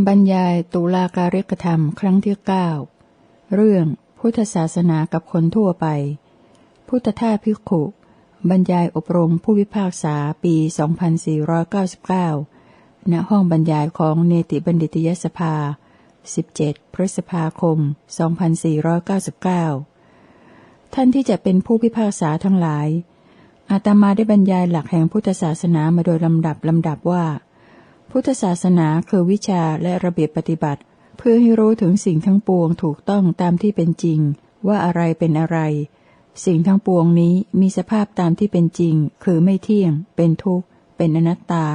ำบรรยายตุลาการิกธรรมครั้งที่เก้าเรื่องพุทธศาสนากับคนทั่วไป พุทธทาภิกขุ บรรยายอบรมผู้วิพากษาปี 2499 ณ ห้องบรรยายของเนติบัณฑิตยสภา 17 พฤษภาคม 2499 ท่านที่จะเป็นผู้พิพากษาทั้งหลาย อาตมาได้บรรยายหลักแห่งพุทธศาสนามาโดยลำดับลำดับว่า พุทธศาสนาคือวิชาและระเบียบปฏิบัติ เพื่อให้รู้ถึงสิ่งทั้งปวงถูกต้องตามที่เป็นจริง ว่าอะไรเป็นอะไร สิ่งทั้งปวงนี้มีสภาพตามที่เป็นจริง คือไม่เที่ยง เป็นทุกข์ เป็นอนัตตา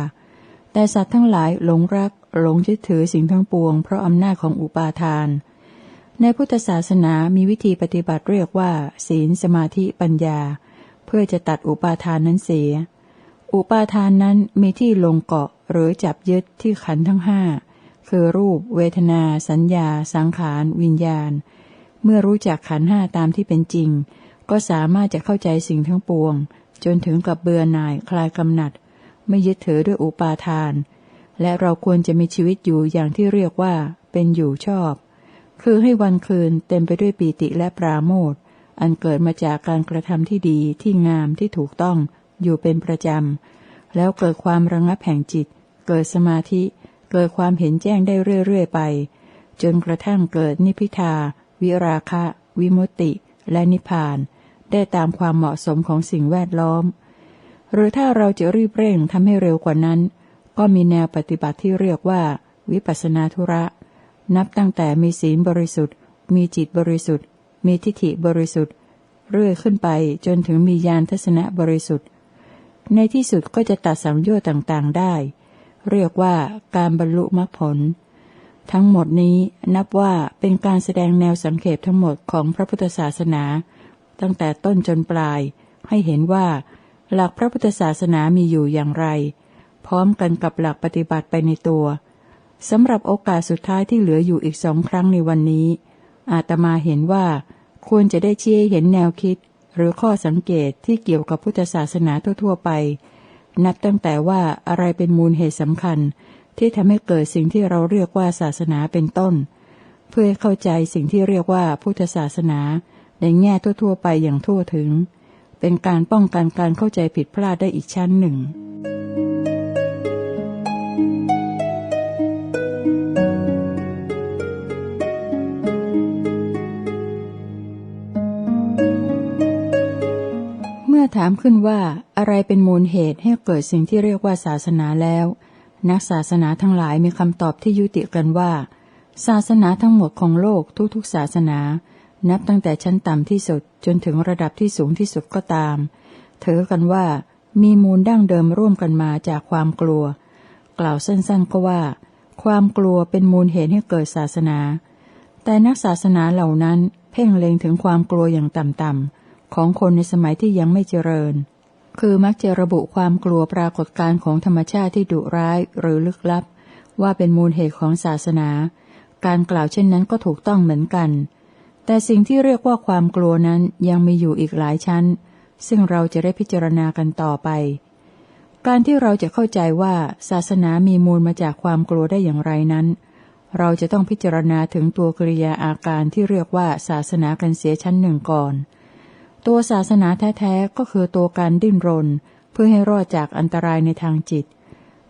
แต่สัตว์ทั้งหลายหลงรัก หลงยึดถือสิ่งทั้งปวง เพราะอำนาจของอุปาทาน ในพุทธศาสนามีวิธีปฏิบัติเรียกว่า ศีลสมาธิปัญญา เพื่อจะตัดอุปาทานนั้นเสีย อุปาทานนั้นมีที่ลงเกาะหรือจับยึดที่ขันทั้งห้าคือรูป เวทนา สัญญา สังขาร วิญญาณ เมื่อรู้จักขันห้าตามที่เป็นจริง ก็สามารถจะเข้าใจสิ่งทั้งปวง จนถึงกับเบื่อหน่ายคลายกำหนัด ไม่ยึดถือด้วยอุปาทาน และเราควรจะมีชีวิตอยู่อย่างที่เรียกว่า เป็นอยู่ชอบ คือให้วันคืนเต็มไปด้วยปีติและปราโมทอันเกิดมาจากการกระทำที่ดีที่งามที่ถูกต้อง อยู่เป็นประจำ แล้วเกิดความระงับแห่งจิต เกิดสมาธิ เกิดความเห็นแจ้งได้เรื่อย ๆ ไป จนกระทั่งเกิดนิพิทา วิราคะ วิมุตติ และนิพาน ได้ตามความเหมาะสมของสิ่งแวดล้อม หรือถ้าเราจะรีบเร่งทำให้เร็วกว่านั้น ก็มีแนวปฏิบัติที่เรียกว่า วิปัสนาธุระ นับตั้งแต่มีศีลบริสุทธิ์ มีจิตบริสุทธิ์ มีทิฏฐิบริสุทธิ์เรื่อยขึ้นไปจนถึงมีญาณทัศนะบริสุทธิ์ ในที่สุดก็จะตัดสังโยชน์ต่างๆได้ เรียกว่าการบรรลุมรรคผล ทั้งหมดนี้นับว่าเป็นการแสดงแนวสังเขปทั้งหมดของพระพุทธศาสนา ตั้งแต่ต้นจนปลาย ให้เห็นว่า หลักพระพุทธศาสนามีอยู่อย่างไร พร้อมกันกับหลักปฏิบัติไปในตัวสำหรับโอกาสสุดท้ายที่เหลืออยู่อีกสองครั้งในวันนี้ อาตมาเห็นว่าควรจะได้ชี้เห็นแนวคิด หรือข้อสังเกตที่เกี่ยวกับพุทธศาสนาทั่วๆไป นับตั้งแต่ว่าอะไรเป็นมูลเหตุสำคัญ ที่ทำให้เกิดสิ่งที่เราเรียกว่าศาสนาเป็นต้น เพื่อเข้าใจสิ่งที่เรียกว่าพุทธศาสนาในแง่ทั่วๆไปอย่างทั่วถึง เป็นการป้องกันการเข้าใจผิดพลาดได้อีกชั้นหนึ่ง อถามขึ้นว่าอะไรเป็นมูลเหตุให้เกิดสิ่งที่เรียกว่าศาสนาแล้ว นักศาสนาทั้งหลายมีคำตอบที่ยุติกันว่า ศาสนาทั้งหมดของโลกทุกๆศาสนา นับตั้งแต่ชั้นต่ำที่สุดจนถึงระดับที่สูงที่สุดก็ตาม ถือกันว่ามีมูลดั้งเดิมร่วมกันมาจากความกลัว กล่าวสั้นๆก็ว่า ความกลัวเป็นมูลเหตุให้เกิดศาสนา แต่นักศาสนาเหล่านั้นเพ่งเล็งถึงความกลัวอย่างต่ำๆ ของคนในสมัยที่ยังไม่เจริญ คือมักจะระบุความกลัวปรากฏการของธรรมชาติที่ดุร้ายหรือลึกลับ ว่าเป็นมูลเหตุของศาสนา การกล่าวเช่นนั้นก็ถูกต้องเหมือนกัน แต่สิ่งที่เรียกว่าความกลัวนั้นยังมีอยู่อีกหลายชั้น ซึ่งเราจะได้พิจารณากันต่อไป การที่เราจะเข้าใจว่าศาสนามีมูลมาจากความกลัวได้อย่างไรนั้นเราจะต้องพิจารณาถึงตัวกริยาอาการที่เรียกว่าศาสนากันเสียชั้นหนึ่งก่อน ตัวศาสนาแท้ๆก็คือตัวการดิ้นรน เพื่อให้รอดจากอันตรายในทางจิต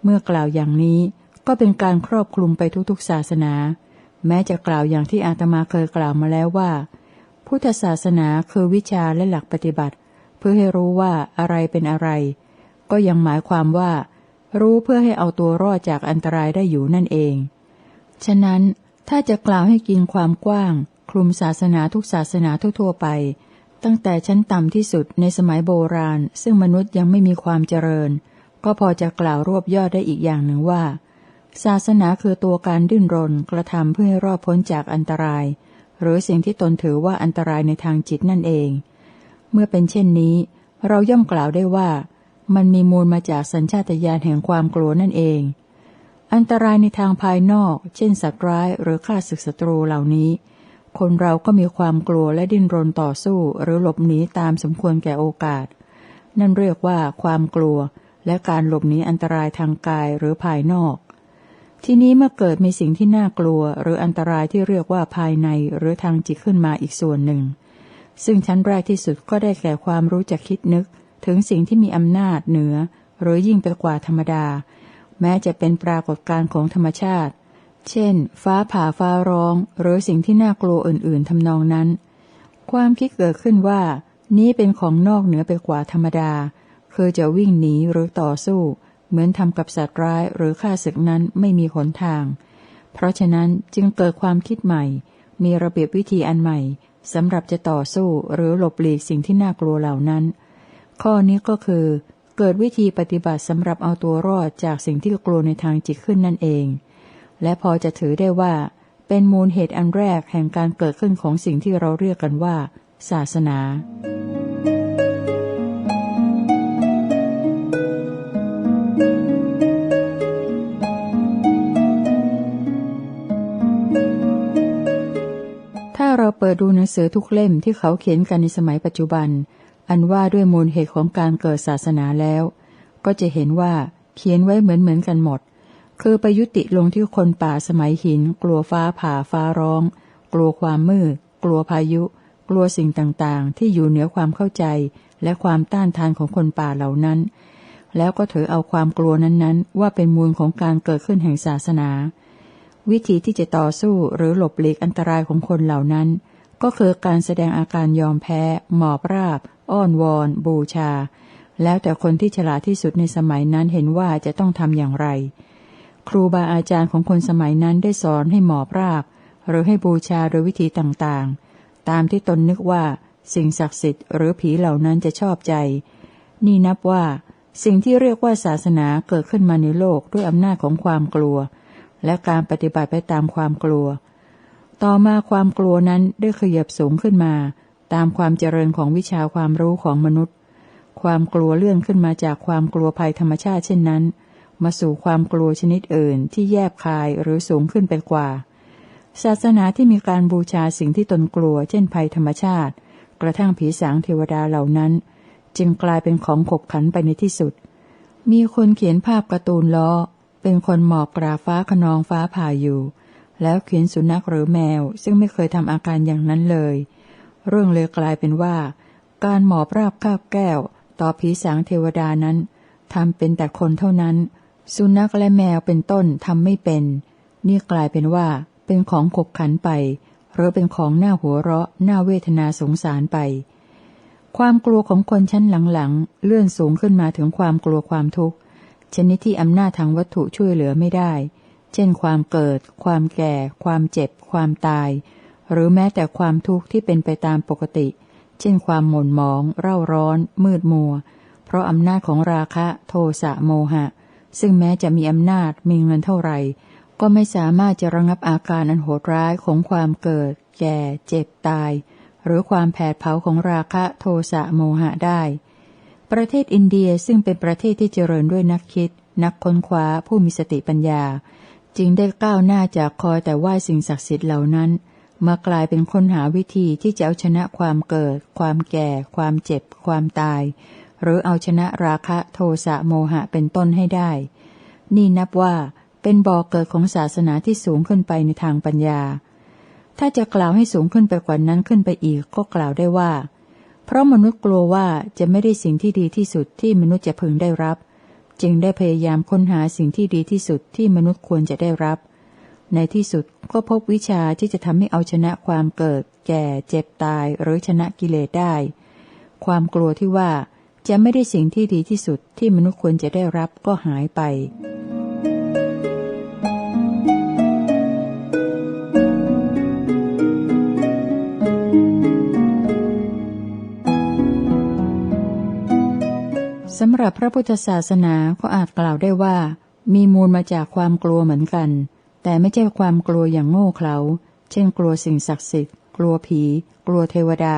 เมื่อกล่าวอย่างนี้ก็เป็นการครอบคลุมไปทุกๆศาสนา แม้จะกล่าวอย่างที่อาตมาเคยกล่าวมาแล้วว่า พุทธศาสนาคือวิชาและหลักปฏิบัติ เพื่อให้รู้ว่าอะไรเป็นอะไร ก็ยังหมายความว่า รู้เพื่อให้เอาตัวรอดจากอันตรายได้อยู่นั่นเอง ฉะนั้นถ้าจะกล่าวให้กินความกว้าง คลุมศาสนาทุกศาสนาทั่วๆไป ตั้งแต่ชั้นต่ำที่สุดในสมัยโบราณ ซึ่งมนุษย์ยังไม่มีความเจริญ ก็พอจะกล่าวรวบยอดได้อีกอย่างหนึ่งว่า ศาสนาคือตัวการดิ้นรนกระทำเพื่อให้รอดพ้นจากอันตราย หรือสิ่งที่ตนถือว่าอันตรายในทางจิตนั่นเอง เมื่อเป็นเช่นนี้ เราย่อมกล่าวได้ว่า มันมีมูลมาจากสัญชาตญาณแห่งความกลัวนั่นเอง อันตรายในทางภายนอก เช่นสัตว์ร้ายหรือฆ่าศึกศัตรูเหล่านี้ คนเราก็มีความกลัวและดิ้นรนต่อสู้หรือหลบหนีตามสมควรแก่โอกาส นั่นเรียกว่าความกลัว และการหลบหนีอันตรายทางกายหรือภายนอก ทีนี้เมื่อเกิดมีสิ่งที่น่ากลัว หรืออันตรายที่เรียกว่าภายในหรือทางจิตขึ้นมาอีกส่วนหนึ่ง ซึ่งชั้นแรกที่สุดก็ได้แก่ความรู้จักคิดนึก ถึงสิ่งที่มีอำนาจเหนือ หรือยิ่งไปกว่าธรรมดา แม้จะเป็นปรากฏการณ์ของธรรมชาติ เช่น ฟ้าผ่าฟ้าร้อง หรือสิ่งที่น่ากลัวอื่น ๆทำนองนั้น ความคิดเกิดขึ้นว่า นี้เป็นของนอกเหนือไปกว่าธรรมดา คือจะวิ่งหนีหรือต่อสู้ เหมือนทำกับสัตว์ร้ายหรือฆ่าศึกนั้นไม่มีหนทาง เพราะฉะนั้นจึงเกิดความคิดใหม่ มีระเบียบวิธีอันใหม่สำหรับจะต่อสู้หรือหลบหลีกสิ่งที่น่ากลัวเหล่านั้น ข้อนี้ก็คือ เกิดวิธีปฏิบัติสำหรับเอาตัวรอดจากสิ่งที่กลัวในทางจิตขึ้นนั่นเอง และพอจะถือได้ว่า เป็นมูลเหตุอันแรกแห่งการเกิดขึ้นของสิ่งที่เราเรียกกันว่า ศาสนาเราเปิดดูหนังสือทุกเล่มที่เขาเขียนกันในสมัยปัจจุบัน อันว่าด้วยมูลเหตุของการเกิดศาสนาแล้ว ก็จะเห็นว่าเขียนไว้เหมือนเหมือนกันหมด คือไปยุติลงที่คนป่าสมัยหิน กลัวฟ้าผ่าฟ้าร้อง กลัวความมืด กลัวพายุ กลัวสิ่งต่างๆ ที่อยู่เหนือความเข้าใจ และความต้านทานของคนป่าเหล่านั้น แล้วก็ถือเอาความกลัวนั้นๆ ว่าเป็นมูลของการเกิดขึ้นแห่งศาสนา วิธีที่จะต่อสู้หรือหลบหลีกอันตรายของคนเหล่านั้น ก็คือการแสดงอาการยอมแพ้ หมอบราบ อ้อนวอน บูชา แล้วแต่คนที่ฉลาดที่สุดในสมัยนั้นเห็นว่าจะต้องทำอย่างไร ครูบาอาจารย์ของคนสมัยนั้นได้สอนให้หมอบราบ หรือให้บูชาโดยวิธีต่างๆ ตามที่ตนนึกว่าสิ่งศักดิ์สิทธิ์หรือผีเหล่านั้นจะชอบใจ นี่นับว่า สิ่งที่เรียกว่าศาสนาเกิดขึ้นมาในโลกด้วยอำนาจของความกลัว และการปฏิบัติไปตามความกลัว ต่อมาความกลัวนั้นได้ขยับสูงขึ้นมา ตามความเจริญของวิชาความรู้ของมนุษย์ ความกลัวเลื่อนขึ้นมาจากความกลัวภัยธรรมชาติเช่นนั้น มาสู่ความกลัวชนิดอื่นที่แยบคายหรือสูงขึ้นไปกว่า ศาสนาที่มีการบูชาสิ่งที่ตนกลัว เช่นภัยธรรมชาติ กระทั่งผีสางเทวดาเหล่านั้น จึงกลายเป็นของขบขันไปในที่สุด มีคนเขียนภาพการ์ตูนล้อ เป็นคนหมอบกราฟ้าขนองฟ้าผ่าอยู่ แล้วเขียนสุนัขหรือแมว ซึ่งไม่เคยทำอาการอย่างนั้นเลย เรื่องเลยกลายเป็นว่า การหมอบราบข้าวแก้ว ต่อผีสางเทวดานั้นทำเป็นแต่คนเท่านั้น สุนัขและแมวเป็นต้นทำไม่เป็น นี่กลายเป็นว่า เป็นของขบขันไป หรือเป็นของหน้าหัวเราะหน้าเวทนาสงสารไป ความกลัวของคนชั้นหลังๆ เลื่อนสูงขึ้นมาถึงความกลัวความทุกข์ ชนิดที่อำนาจทางวัตถุช่วยเหลือไม่ได้ เช่น ความเกิด ความแก่ ความเจ็บ ความตาย หรือแม้แต่ความทุกข์ที่เป็นไปตามปกติ เช่น ความหม่นหมอง เร่าร้อน มืดมัว เพราะอำนาจของราคะ โทสะ โมหะ ซึ่งแม้จะมีอำนาจมีเงินเท่าไหร่ ก็ไม่สามารถจะระงับอาการอันโหดร้ายของความเกิด แก่ เจ็บตาย หรือความแผดเผาของราคะโทสะโมหะได้ ประเทศอินเดียซึ่งเป็นประเทศที่เจริญด้วยนักคิด นักค้นคว้าผู้มีสติปัญญา จึงได้ก้าวหน้าจากคอยแต่ไหว้สิ่งศักดิ์สิทธิ์เหล่านั้นมากลายเป็นค้นหาวิธีที่จะเอาชนะความเกิด ความแก่ ความเจ็บ ความตาย หรือเอาชนะราคะโทสะโมหะเป็นต้นให้ได้ นี่นับว่าเป็นบ่อกเกิดของศาสนาที่สูงขึ้นไปในทางปัญญา ถ้าจะกล่าวให้สูงขึ้นไปกว่านั้นขึ้นไปอีกก็กล่าวได้ว่า เพราะมนุษย์กลัวว่าจะไม่ได้สิ่งที่ดีที่สุดที่มนุษย์จะพึงได้รับ จึงได้พยายามค้นหาสิ่งที่ดีที่สุดที่มนุษย์ควรจะได้รับ ในที่สุดก็พบวิชาที่จะทำให้เอาชนะความเกิด แก่ เจ็บตายหรือชนะกิเลสได้ ความกลัวที่ว่า จะไม่ได้สิ่งที่ดีที่สุดที่มนุษย์ควรจะได้รับก็หายไป สำหรับพระพุทธศาสนาก็อาจกล่าวได้ว่า มีมูลมาจากความกลัวเหมือนกัน แต่ไม่ใช่ความกลัวอย่างโง่เขลา เช่นกลัวสิ่งศักดิ์สิทธิ์ กลัวผี กลัวเทวดา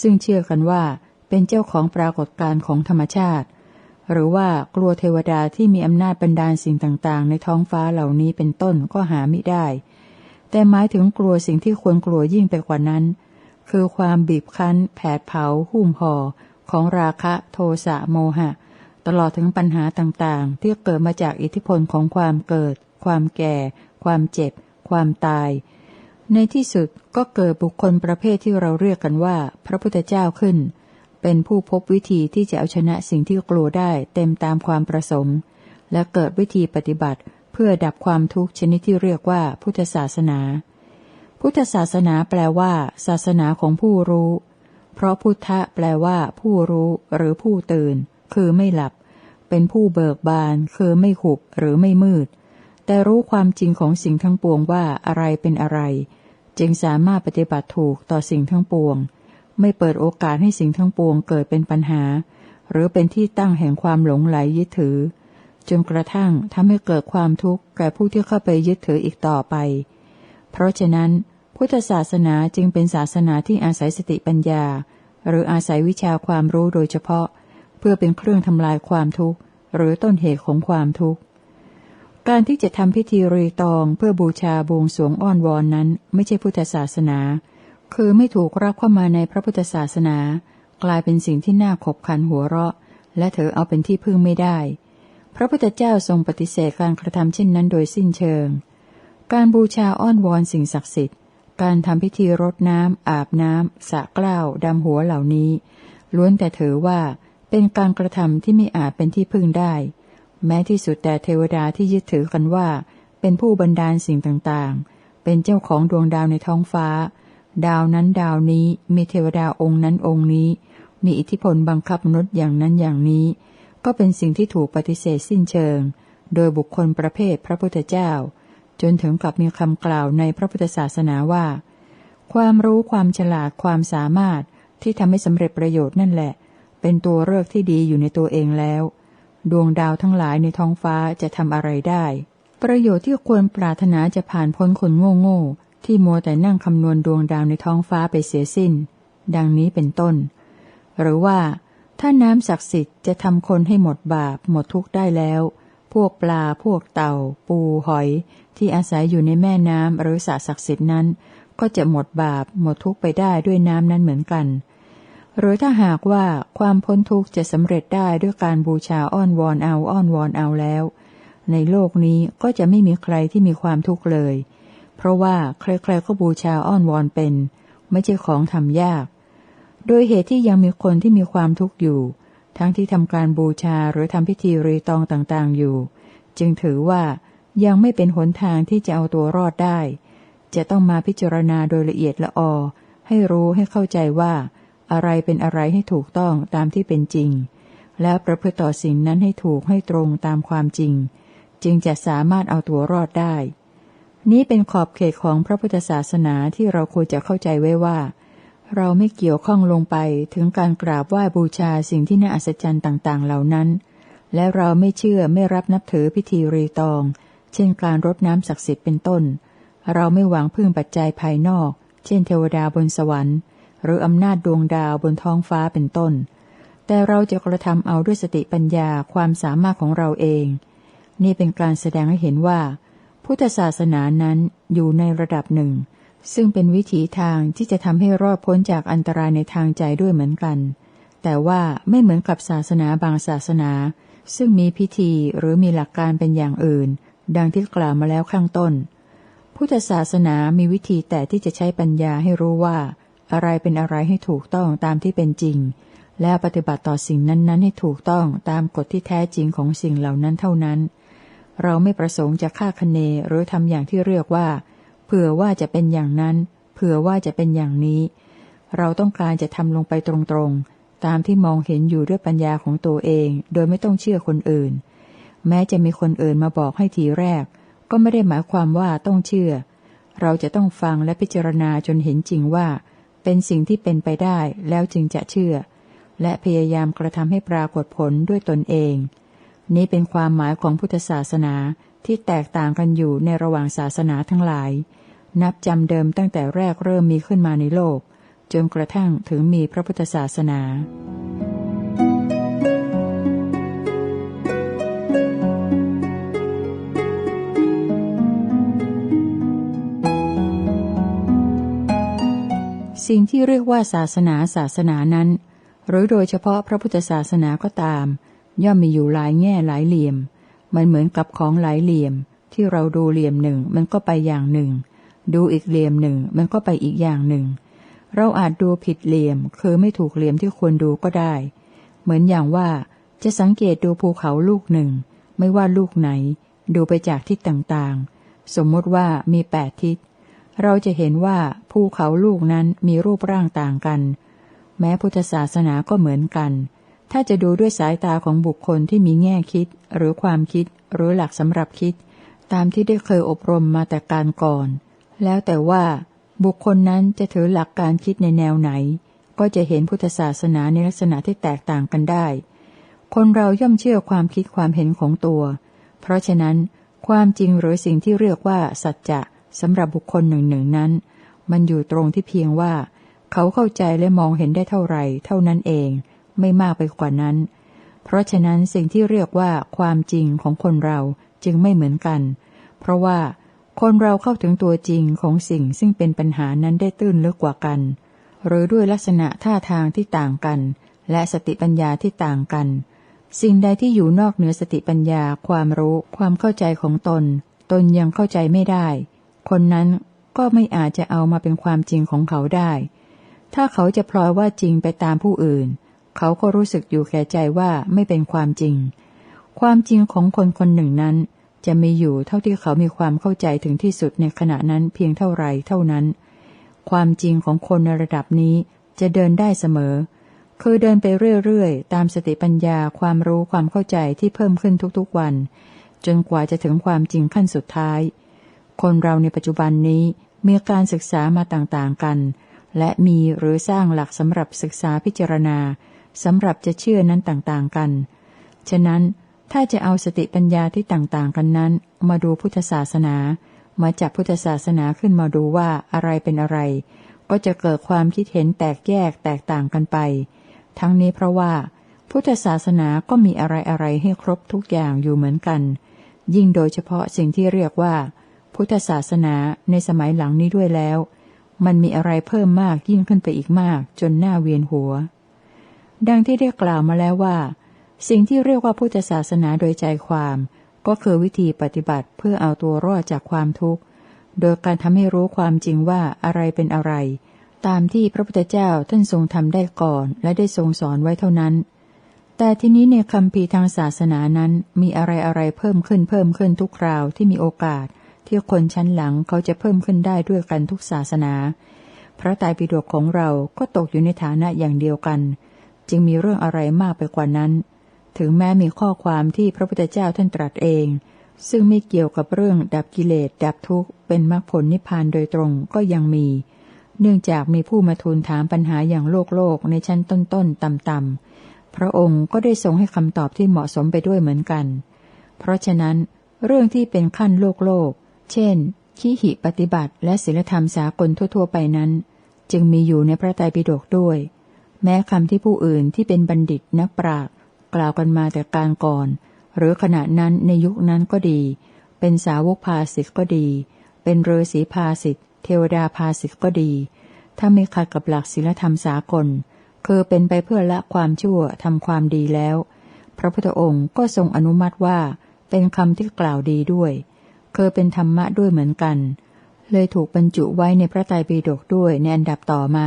ซึ่งเชื่อกันว่า เป็นเจ้าของปรากฏการณ์ของธรรมชาติ หรือว่ากลัวเทวดาที่มีอำนาจบันดาลสิ่งต่างๆ ในท้องฟ้าเหล่านี้เป็นต้นก็หาไม่ได้ แต่หมายถึงกลัวสิ่งที่ควรกลัวยิ่งไปกว่านั้น คือความบีบคั้น แผดเผา หุ้มห่อของราคะโทสะโมหะ ตลอดถึงปัญหาต่างๆ ที่เกิดมาจากอิทธิพลของความเกิด ความแก่ ความเจ็บ ความตาย ในที่สุดก็เกิดบุคคลประเภทที่เราเรียกกันว่า พระพุทธเจ้าขึ้น เป็นผู้พบวิธีที่จะเอาชนะสิ่งที่กลัวได้เต็มตามความประสงค์ และเกิดวิธีปฏิบัติเพื่อดับความทุกข์ชนิดที่เรียกว่าพุทธศาสนา พุทธศาสนาแปลว่า ศาสนาของผู้รู้ เพราะพุทธะแปลว่า ผู้รู้หรือผู้ตื่น คือไม่หลับ เป็นผู้เบิกบาน คือไม่ขุบหรือไม่มืด แต่รู้ความจริงของสิ่งทั้งปวงว่าอะไรเป็นอะไร จึงสามารถปฏิบัติถูกต่อสิ่งทั้งปวง ไม่เปิดโอกาสให้สิ่งทั้งปวงเกิดเป็นปัญหา หรือเป็นที่ตั้งแห่งความหลงไหลยึดถือ จนกระทั่งทำให้เกิดความทุกข์แก่ผู้ที่เข้าไปยึดถืออีกต่อไป เพราะฉะนั้น พุทธศาสนาจึงเป็นศาสนาที่อาศัยสติปัญญา หรืออาศัยวิชาความรู้โดยเฉพาะ เพื่อเป็นเครื่องทำลายความทุกข์ หรือต้นเหตุของความทุกข์การที่จะทำพิธีรีตองเพื่อบูชาบวงสรวงอ้อนวอนนั้น ไม่ใช่พุทธศาสนา คือไม่ถูกรับเข้ามาในพระพุทธศาสนา กลายเป็นสิ่งที่น่าขบขันหัวเราะ และเธอเอาเป็นที่พึ่งไม่ได้ พระพุทธเจ้าทรงปฏิเสธการกระทำเช่นนั้นโดยสิ้นเชิง การบูชาอ้อนวอนสิ่งศักดิ์สิทธิ์ การทำพิธีรดน้ำอาบน้ำสระกล้าวดำหัวเหล่านี้ ล้วนแต่ถือว่าเป็นการกระทำที่ไม่อาจเป็นที่พึ่งได้ แม้ที่สุดแต่เทวดาที่ยึดถือกันว่า เป็นผู้บันดาลสิ่งต่างๆ เป็นเจ้าของดวงดาวในท้องฟ้า ดาวนั้นดาวนี้มีเทวดาองค์นั้นองค์นี้ มีอิทธิพลบังคับมนุษย์อย่างนั้นอย่างนี้ ก็เป็นสิ่งที่ถูกปฏิเสธสิ้นเชิง โดยบุคคลประเภทพระพุทธเจ้า จนถึงกับมีคำกล่าวในพระพุทธศาสนาว่า ความรู้ความฉลาดความสามารถที่ทำให้สำเร็จประโยชน์นั่นแหละ เป็นตัวเลือกที่ดีอยู่ในตัวเองแล้ว ดวงดาวทั้งหลายในท้องฟ้าจะทำอะไรได้ ประโยชน์ที่ควรปรารถนาจะผ่านพ้นคนโง่โง่ ที่มัวแต่นั่งคำนวณดวงดาวในท้องฟ้าไปเสียสิ้น ดังนี้เป็นต้น หรือว่า ถ้าน้ำศักดิ์สิทธิ์จะทำคนให้หมดบาปหมดทุกข์ได้แล้ว พวกปลาพวกเต่า ปูหอย ที่อาศัยอยู่ในแม่น้ำหรือสระศักดิ์สิทธิ์นั้น ก็จะหมดบาปหมดทุกข์ไปได้ด้วยน้ำนั้นเหมือนกัน หรือถ้าหากว่าความพ้นทุกข์จะสำเร็จได้ด้วยการบูชาอ้อนวอนเอาอ้อนวอนเอาแล้ว ในโลกนี้ก็จะไม่มีใครที่มีความทุกข์เลย เพราะว่าใครๆก็บูชาอ้อนวอนเป็น ไม่ใช่ของทำยาก โดยเหตุที่ยังมีคนที่มีความทุกข์อยู่ ทั้งที่ทำการบูชาหรือทำพิธีรีตองต่างๆอยู่ จึงถือว่ายังไม่เป็นหนทางที่จะเอาตัวรอดได้ จะต้องมาพิจารณาโดยละเอียดละออ ให้รู้ให้เข้าใจว่า อะไรเป็นอะไรให้ถูกต้องตามที่เป็นจริง แล้วประพฤติต่อสิ่งนั้นให้ถูกให้ตรงตามความจริง จึงจะสามารถเอาตัวรอดได้ นี้เป็นขอบเขตของพระพุทธศาสนาที่เราควรจะเข้าใจไว้ว่า เราไม่เกี่ยวข้องลงไปถึงการกราบไหว้บูชาสิ่งที่น่าอัศจรรย์ต่างๆ เหล่านั้น และเราไม่เชื่อไม่รับนับถือพิธีรีตอง เช่นการรดน้ำศักดิ์สิทธิ์เป็นต้น เราไม่หวังพึ่งปัจจัยภายนอก เช่น เทวดาบนสวรรค์ หรืออำนาจดวงดาวบนท้องฟ้าเป็นต้น แต่เราจะกระทำเอาด้วยสติปัญญาความสามารถของเราเอง นี่เป็นการแสดงให้เห็นว่า พุทธศาสนานั้นอยู่ในระดับหนึ่ง ซึ่งเป็นวิถีทางที่จะทำให้รอดพ้นจากอันตรายในทางใจด้วยเหมือนกัน แต่ว่าไม่เหมือนกับศาสนาบางศาสนา ซึ่งมีพิธีหรือมีหลักการเป็นอย่างอื่น ดังที่กล่าวมาแล้วข้างต้น พุทธศาสนามีวิธีแต่ที่จะใช้ปัญญาให้รู้ว่า อะไรเป็นอะไรให้ถูกต้องตามที่เป็นจริง และปฏิบัติต่อสิ่งนั้นๆ ให้ถูกต้องตามกฎที่แท้จริงของสิ่งเหล่านั้นเท่านั้น เราไม่ประสงค์จะฆ่าคเนหรือทำอย่างที่เรียกว่า เผื่อว่าจะเป็นอย่างนั้น เผื่อว่าจะเป็นอย่างนี้ เราต้องการจะทำลงไปตรงๆ ตามที่มองเห็นอยู่ด้วยปัญญาของตัวเอง โดยไม่ต้องเชื่อคนอื่น แม้จะมีคนอื่นมาบอกให้ทีแรก ก็ไม่ได้หมายความว่าต้องเชื่อ เราจะต้องฟังและพิจารณาจนเห็นจริงว่า เป็นสิ่งที่เป็นไปได้แล้วจึงจะเชื่อ และพยายามกระทำให้ปรากฏผลด้วยตนเอง นี้เป็นความหมายของพุทธศาสนาที่แตกต่างกันอยู่ในระหว่างศาสนาทั้งหลาย นับจำเดิมตั้งแต่แรกเริ่มมีขึ้นมาในโลก จนกระทั่งถึงมีพระพุทธศาสนาสิ่งที่เรียกว่าศาสนาศาสนานั้น หรือโดยเฉพาะพระพุทธศาสนาก็ตาม ย่อมมีอยู่หลายแง่หลายเหลี่ยม มันเหมือนกับของหลายเหลี่ยม ที่เราดูเหลี่ยมหนึ่งมันก็ไปอย่างหนึ่ง ดูอีกเหลี่ยมหนึ่งมันก็ไปอีกอย่างหนึ่ง เราอาจดูผิดเหลี่ยม คือไม่ถูกเหลี่ยมที่ควรดูก็ได้ เหมือนอย่างว่าจะสังเกตดูภูเขาลูกหนึ่ง ไม่ว่าลูกไหน ดูไปจากทิศต่างๆ สมมติว่ามีแปดทิศ เราจะเห็นว่าภูเขาลูกนั้นมีรูปร่างต่างกัน แม้พุทธศาสนาก็เหมือนกัน ถ้าจะดูด้วยสายตาของบุคคลที่มีแง่คิด หรือความคิด หรือหลักสำหรับคิด ตามที่ได้เคยอบรมมาแต่การก่อน แล้วแต่ว่าบุคคลนั้นจะถือหลักการคิดในแนวไหน ก็จะเห็นพุทธศาสนาในลักษณะที่แตกต่างกันได้ คนเราย่อมเชื่อความคิดความเห็นของตัว เพราะฉะนั้น ความจริงหรือสิ่งที่เรียกว่าสัจจะสำหรับบุคคลหนึ่งหนึ่งนั้น มันอยู่ตรงที่เพียงว่า เขาเข้าใจและมองเห็นได้เท่าไหร่ เท่านั้นเอง ไม่มากไปกว่านั้น เพราะฉะนั้นสิ่งที่เรียกว่าความจริงของคนเราจึงไม่เหมือนกัน เพราะว่าคนเราเข้าถึงตัวจริงของสิ่งซึ่งเป็นปัญหานั้นได้ตื้นลึกกว่ากัน หรือด้วยลักษณะท่าทางที่ต่างกัน และสติปัญญาที่ต่างกัน สิ่งใดที่อยู่นอกเหนือสติปัญญา ความรู้ ความเข้าใจของตน ตนยังเข้าใจไม่ได้ คนนั้นก็ไม่อาจจะเอามาเป็นความจริงของเขาได้ ถ้าเขาจะพลอยว่าจริงไปตามผู้อื่น เขาก็รู้สึกอยู่แก่ใจว่าไม่เป็นความจริง ความจริงของคนคนหนึ่งนั้น จะมีอยู่เท่าที่เขามีความเข้าใจถึงที่สุดในขณะนั้นเพียงเท่าไรเท่านั้น ความจริงของคนในระดับนี้จะเดินได้เสมอ คือเดินไปเรื่อยๆ ตามสติปัญญาความรู้ความเข้าใจที่เพิ่มขึ้นทุกๆวัน จนกว่าจะถึงความจริงขั้นสุดท้าย คนเราในปัจจุบันนี้มีการศึกษามาต่างๆกัน และมีหรือสร้างหลักสำหรับศึกษาพิจารณา สำหรับจะเชื่อนั้นต่างๆกัน ฉะนั้นถ้าจะเอาสติปัญญาที่ต่างๆกันนั้น มาดูพุทธศาสนา มาจับพุทธศาสนาขึ้นมาดูว่าอะไรเป็นอะไร ก็จะเกิดความคิดเห็นแตกแยกแตกต่างกันไป ทั้งนี้เพราะว่า พุทธศาสนาก็มีอะไรอะไรให้ครบทุกอย่างอยู่เหมือนกัน ยิ่งโดยเฉพาะสิ่งที่เรียกว่า พุทธศาสนาในสมัยหลังนี้ด้วยแล้ว มันมีอะไรเพิ่มมากยิ่งขึ้นไปอีกมากจนหน้าเวียนหัว ดังที่ได้กล่าวมาแล้วว่า สิ่งที่เรียกว่าพุทธศาสนาโดยใจความ ก็คือวิธีปฏิบัติเพื่อเอาตัวรอดจากความทุกข์ โดยการทำให้รู้ความจริงว่าอะไรเป็นอะไร ตามที่พระพุทธเจ้าท่านทรงทำได้ก่อนและได้ทรงสอนไว้เท่านั้น แต่ทีนี้ในคำพีทางศาสนานั้นมีอะไรอะไรเพิ่มขึ้นเพิ่มขึ้นทุกคราวที่มีโอกาส ที่คนชั้นหลังเขาจะเพิ่มขึ้นได้ด้วยกันทุกศาสนา พระไตรปิฎกของเราก็ตกอยู่ในฐานะอย่างเดียวกัน จึงมีเรื่องอะไรมากไปกว่านั้น ถึงแม้มีข้อความที่พระพุทธเจ้าท่านตรัสเอง ซึ่งไม่เกี่ยวกับเรื่องดับกิเลสดับทุกข์เป็นมรรคผลนิพพานโดยตรงก็ยังมี เนื่องจากมีผู้มาทูลถามปัญหาอย่างโลกโลกในชั้นต้นๆต่ำๆพระองค์ก็ได้ทรงให้คำตอบที่เหมาะสมไปด้วยเหมือนกัน เพราะฉะนั้น เรื่องที่เป็นขั้นโลกโลก เช่นขีหิปฏิบัติและศีลธรรมสากลทั่วๆไปนั้น จึงมีอยู่ในพระไตรปิฎกด้วย แม้คำที่ผู้อื่นที่เป็นบัณฑิตนักปราชญ์กล่าวกันมาแต่การก่อน หรือขณะนั้นในยุคนั้นก็ดี เป็นสาวกภาสิทธ์ก็ดี เป็นเรือสีภาสิทธ์เทวดาภาสิทธ์ก็ดี ถ้าไม่ขัดกับหลักศีลธรรมสากล คือเป็นไปเพื่อละความชั่วทำความดีแล้ว พระพุทธองค์ก็ทรงอนุมัติว่า เป็นคำที่กล่าวดีด้วยคือเป็นธรรมะด้วยเหมือนกัน เลยถูกบรรจุไว้ในพระไตรปิฎกด้วยในอันดับต่อมา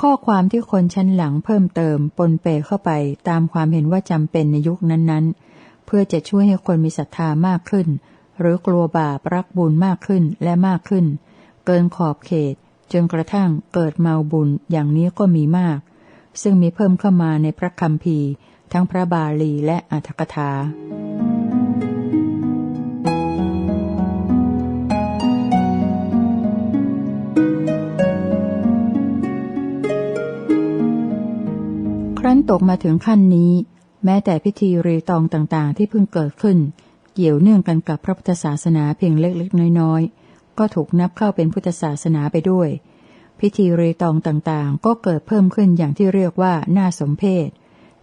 ข้อความที่คนชั้นหลังเพิ่มเติมปนเปเข้าไปตามความเห็นว่าจำเป็นในยุคนั้นๆ เพื่อจะช่วยให้คนมีศรัทธามากขึ้น หรือกลัวบาปรักบุญมากขึ้นและมากขึ้น เกินขอบเขต จนกระทั่งเกิดเมาบุญอย่างนี้ก็มีมาก ซึ่งมีเพิ่มเข้ามาในพระคำพีทั้งพระบาลีและอัตถกถา ตกมาถึงขั้นนี้ แม้แต่พิธีรีตองต่างๆ ที่เพิ่งเกิดขึ้น เกี่ยวเนื่องกันกับพระพุทธศาสนาเพียงเล็กๆ น้อยๆ ก็ถูกนับเข้าเป็นพุทธศาสนาไปด้วย พิธีเรตองต่างๆ ก็เกิดเพิ่มขึ้นอย่างที่เรียกว่าน่าสมเพช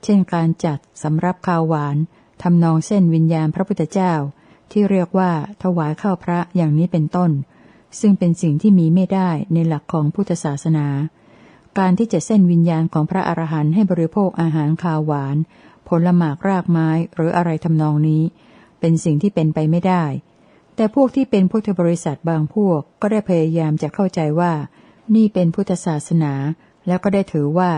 เช่นการจัดสำรับข้าวหวานทำนองเส้นวิญญาณพระพุทธเจ้า ที่เรียกว่าถวายข้าวพระอย่างนี้เป็นต้น ซึ่งเป็นสิ่งที่มีไม่ได้ในหลักของพุทธศาสนา การที่จะเส้นวิญญาณของพระอรหันต์ให้บริโภคอาหารข้าวหวาน ผลหมากรากไม้หรืออะไรทำนองนี้ เป็นสิ่งที่เป็นไปไม่ได้ แต่พวกที่เป็นพุทธบริษัทบางพวกก็ได้พยายามจะเข้าใจว่า นี่เป็นพุทธศาสนา แล้วก็ได้ถือว่า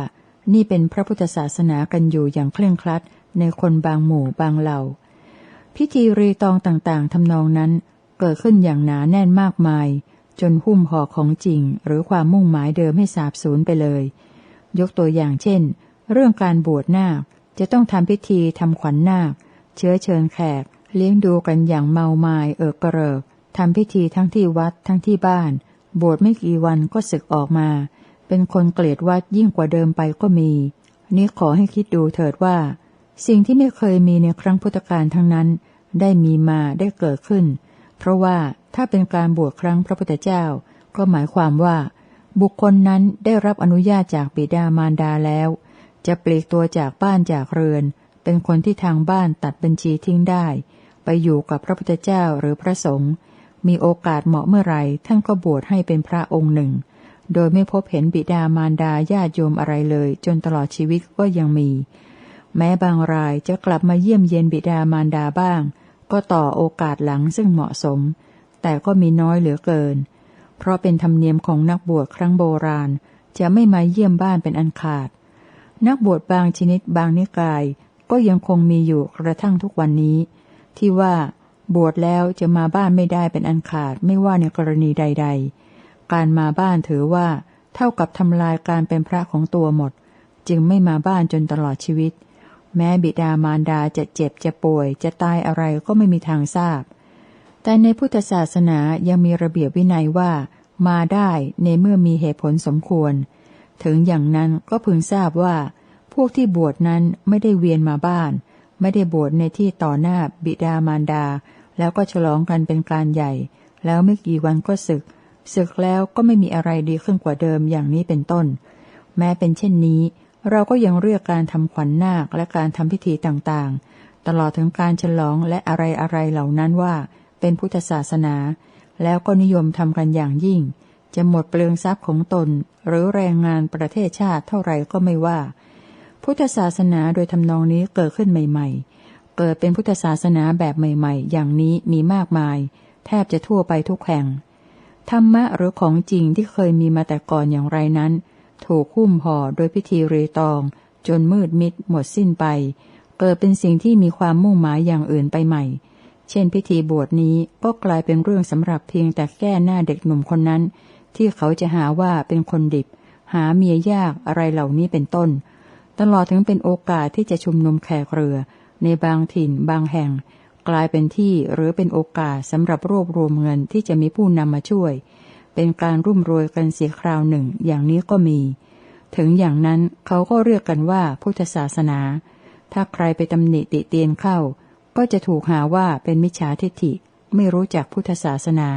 นี่เป็นพระพุทธศาสนากันอยู่อย่างเคร่งครัด ในคนบางหมู่บางเหล่า พิธีรีตองต่างๆทำนองนั้นเกิดขึ้นอย่างหนาแน่นมากมาย จนหุ้มห่อของจริง หรือความมุ่งหมายเดิมให้สาบสูญไปเลย ยกตัวอย่างเช่น เรื่องการบวชนาคจะต้องทำพิธีทำขวัญนนาค เชื้อเชิญแขก เลี้ยงดูกันอย่างเมาไมา้เอิกกระเริกทำพิธีทั้งที่วัดทั้งที่บ้าน บวชไม่กี่วันก็ศึกออกมา เป็นคนเกลียดวัดยิ่งกว่าเดิมไปก็มี นี่ขอให้คิดดูเถิดว่า สิ่งที่ไม่เคยมีในครั้งพุทธกาลทั้งนั้น ได้มีมาได้เกิดขึ้น เพราะว่าถ้าเป็นการบวชครั้งพระพุทธเจ้า ก็หมายความว่า บุคคลนั้นได้รับอนุญาตจากบิดามารดาแล้ว จะปลีกตัวจากบ้านจากเรือน เป็นคนที่ทางบ้านตัดบัญชีทิ้งได้ ไปอยู่กับพระพุทธเจ้าหรือพระสงฆ์มีโอกาสเหมาะเมื่อไรท่านก็บวชให้เป็นพระองค์หนึ่ง โดยไม่พบเห็นบิดามารดาญาติโยมอะไรเลย จนตลอดชีวิตก็ยังมี แม้บางรายจะกลับมาเยี่ยมเยียนบิดามารดาบ้าง ก็ต่อโอกาสหลังซึ่งเหมาะสม แต่ก็มีน้อยเหลือเกิน เพราะเป็นธรรมเนียมของนักบวชครั้งโบราณ จะไม่มาเยี่ยมบ้านเป็นอันขาด นักบวชบางชนิดบางนิกาย ก็ยังคงมีอยู่กระทั่งทุกวันนี้ ที่ว่าบวชแล้วจะมาบ้านไม่ได้เป็นอันขาดไม่ว่าในกรณีใด ๆ การมาบ้านถือว่า เท่ากับทำลายการเป็นพระของตัวหมด จึงไม่มาบ้านจนตลอดชีวิต แม้บิดามารดาจะเจ็บจะป่วย จะตายอะไรก็ไม่มีทางทราบ แต่ในพุทธศาสนายังมีระเบียบวินัยว่า มาได้ในเมื่อมีเหตุผลสมควร ถึงอย่างนั้นก็พึงทราบว่า พวกที่บวชนั้นไม่ได้เวียนมาบ้าน ไม่ได้บวชในที่ต่อหน้าบิดามารดา แล้วก็ฉลองกันเป็นการใหญ่ แล้วไม่กี่วันก็ศึก ศึกแล้วก็ไม่มีอะไรดีขึ้นกว่าเดิมอย่างนี้เป็นต้น แม้เป็นเช่นนี้ เราก็ยังเรียกการทำขวัญนนาคและการทำพิธีต่างๆ ตลอดถึงการฉลองและอะไรอะไรเหล่านั้นว่า เป็นพุทธศาสนา แล้วก็นิยมทำกันอย่างยิ่ง จะหมดเปลืองทรัพย์ของตน หรือแรงงานประเทศชาติเท่าไรก็ไม่ว่า พุทธศาสนาโดยทำนองนี้เกิดขึ้นใหม่ ๆ เกิดเป็นพุทธศาสนาแบบใหม่ ๆ อย่างนี้มีมากมาย แทบจะทั่วไปทุกแห่งธรรมะหรือของจริงที่เคยมีมาแต่ก่อนอย่างไรนั้น ถูกคุ้มห่อโดยพิธีรีตอง จนมืดมิดหมดสิ้นไป เกิดเป็นสิ่งที่มีความมุ่งหมายอย่างอื่นไปใหม่ เช่น พิธีบวชนี้ก็กลายเป็นเรื่องสำหรับเพียงแต่แก้หน้าเด็กหนุ่มคนนั้น ที่เขาจะหาว่าเป็นคนดิบ หาเมียยากอะไรเหล่านี้เป็นต้น ตลอดถึงเป็นโอกาสที่จะชุมนุมแขกเรือ ในบางถิ่นบางแห่ง กลายเป็นที่หรือเป็นโอกาสสำหรับรวบรวมเงินที่จะมีผู้นำมาช่วย เป็นการรุ่มรวยกันเสียคราวหนึ่งอย่างนี้ก็มี ถึงอย่างนั้นเขาก็เรียกกันว่าพุทธศาสนา ถ้าใครไปตำหนิติเตียนเข้า ก็จะถูกหาว่าเป็นมิจฉาทิฏฐิไม่รู้จักพุทธศาสนา